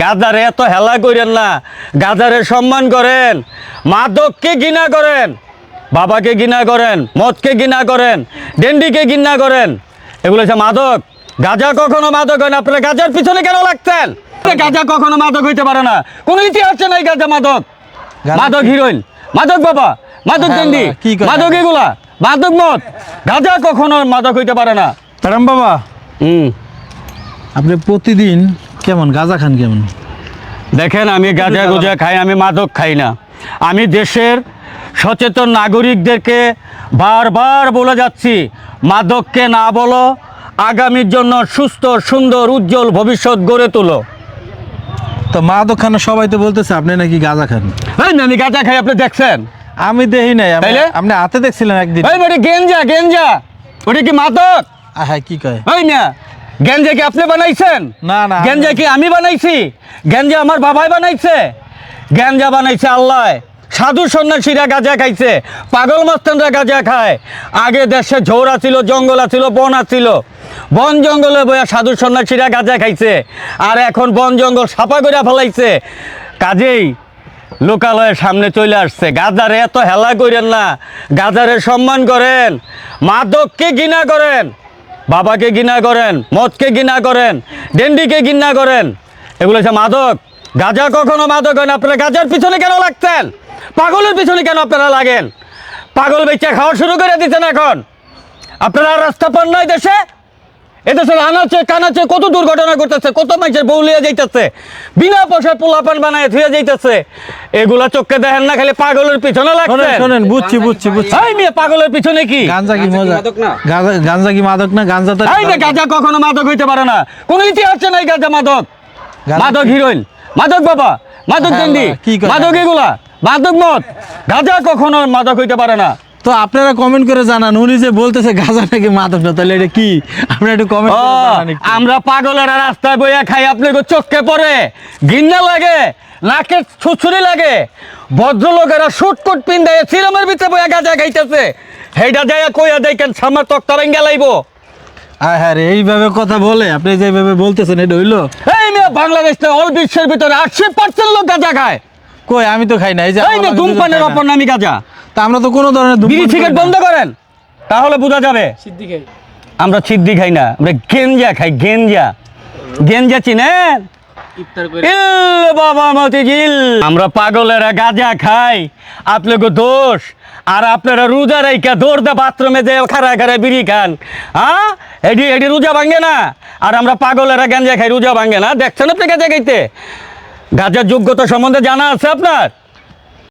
গাজারে এত হেলা করেন না গাজারে সম্মান করেন মাদককে ঘৃণা করেন বাবাকে ঘৃণা করেন মদকে ঘৃণা করেন ডেন্ডিকে ঘৃণা করেন। এগুলো হচ্ছে মাদক। গাজা কখনো মাদক হয় না। আপনারা গাজার পিছনে কেন লাগছেন গাজা কখনো মাদক হইতে পারে না। কোনো ইতিহাসে নাই গাজা মাদক। মাদক হিরোইন। মাদক বাবা মাদক হ্যাঁ, ডেন্ডি। মাদক এগুলা। মাদক মদ। গাজা কখনো মাদক হইতে পারে না। তারাম বাবা হুম। আপনি প্রতিদিন কেমন? গাঁজা খান কেমন? দেখেন আমি গাঁজা গুজা খাই আমি মাদক খাই না। আমি দেশের সচেতন নাগরিকদেরকে বারবার বলে যাচ্ছি মাদককে না বলো আগামীর জন্য সুস্থ সুন্দর উজ্জ্বল ভবিষ্যৎ গড়ে তোলো। তো মাদক দোকানে সবাই তো বলতেছে আপনি নাকি গাঁজা খান? না, আমি গাঁজা খাই আপনি দেখছেন? আমি দেখি নাই তাইলে? আপনি হাতে দেখছিলেন একদিন। ওটা গেঞ্জা গেঞ্জা। ওটা কি মাদক? হ্যাঁ কি কয়? ওই না গেঞ্জা কি আপনি বানাইছেন? না, না, গেঞ্জা কি আমি বানাইছি? গেঞ্জা আমার বাবাই বানাইছে? গেঞ্জা বানাইছে আল্লাহ। সাধু সন্ন্যাসীরা গাঁজা খাইছে পাগল মাস্তানরা গাঁজা খায়। আগে দেশে ঝোড়া ছিল জঙ্গল ছিল বন ছিল বন জঙ্গলে বইয়া সাধু সন্ন্যাসীরা গাঁজা খাইছে আর এখন বন জঙ্গল সাফা করে ফেলাইছে। কাজেই লোকালয়ের সামনে চলে আসছে। গাজারে এত হেলা করেন না গাজারে সম্মান করেন মাদককে ঘৃণা করেন। বাবাকে ঘৃণা করেন, মদকে ঘৃণা করেন, ডেন্ডিকে ঘৃণা করেন। এগুলো হচ্ছে মাদক। গাজা কখনো মাদক হয় না। আপনারা গাজার পিছনে কেন লাগতেন? পাগলের পিছনে কেন আপনারা লাগেন? পাগল বেচা খাওয়া শুরু করে দিচ্ছেন এখন। আপনারা রাস্তা পান নাই দেশে? এদেশে আনাচে কানাচে কত দুর্ঘটনা ঘটতেছে কত মানুষের বউ লিয়ে যাইতেছে বিনা পয়সায় পোলাপান বানায় থুয়ে যাইতেছে। এগুলা চোখকে দেখেন না খালি পাগলের পিছনে লাগছে। শোনেন বুঝছি বুঝছি বুঝছি। এই মেয়ে পাগলের পিছনে কি? গাঞ্জা কি মজা? গাঁজা গাঞ্জা কি মাদক না? গাঞ্জা তো এই না গাঁজা কখনো মাদক হইতে পারে না। কোন ইতিহাসে নাই গাঁজা মাদক। মাদক হিরোইন। মাদক বাবা মাদক হ্যাঁ, কি মাদক এগুলা। মাদক মদ। গাঁজা কখনো মাদক হইতে পারে না। তো আপনারা কমেন্ট করে জানান উনি যে বলতেছে গাঁজা নাকি মাদক না তাহলে এটা কি? আপনারা একটু কমেন্ট আমরা পাগলেরা রাস্তায় বইয়া খাই আপনি চোখকে পড়ে। ঘিন্না লাগে নাকে ছুছুরি লাগে। ভদ্রলোকেরা শুটকুট পিন্দায় সিরামের ভিতরে বইয়া গাঁজা খাইতেছে। হেইটা যায় কইয়া দেখেন সামার তক্তা ভেঙ্গে লাইবো। আয় হ্যাঁ এইভাবে কথা বলে আপনি যেভাবে বলতেছেন এটা হইল? এই মেয়ে বাংলাদেশে অল বিশ্বের ভিতরে আশি পার্সেন্ট লোক গাঁজা খায়। কই আমি তো খাই না এই যে ধূমপানের অপর নামি গাঁজা। তা আমরা তো কোনো ধরনের ধূমপান বিড়ি সিগারেট বন্ধ করেন তাহলে বোঝা যাবে। আমরা সিদ্ধি খাই না আমরা গেঞ্জা খাই গেঞ্জা। গেঞ্জা চিনেন? ইল বাবা মতিঝিল আমরা পাগলেরা গাঁজা খাই আপনাকে দোষ। আর আপনারা রোজা রাইকা দৌড়দে বাথরুমে যে খারা খারা বিড়ি খান হ্যাঁ? এডি এডি রোজা ভাঙে না। আর আমরা পাগলেরা গাঁজা খাই রোজা ভাঙে না। দেখছেন আপনি গাঁজা খাইতে গাঁজার যোগ্যতা সম্বন্ধে জানা আছে আপনার?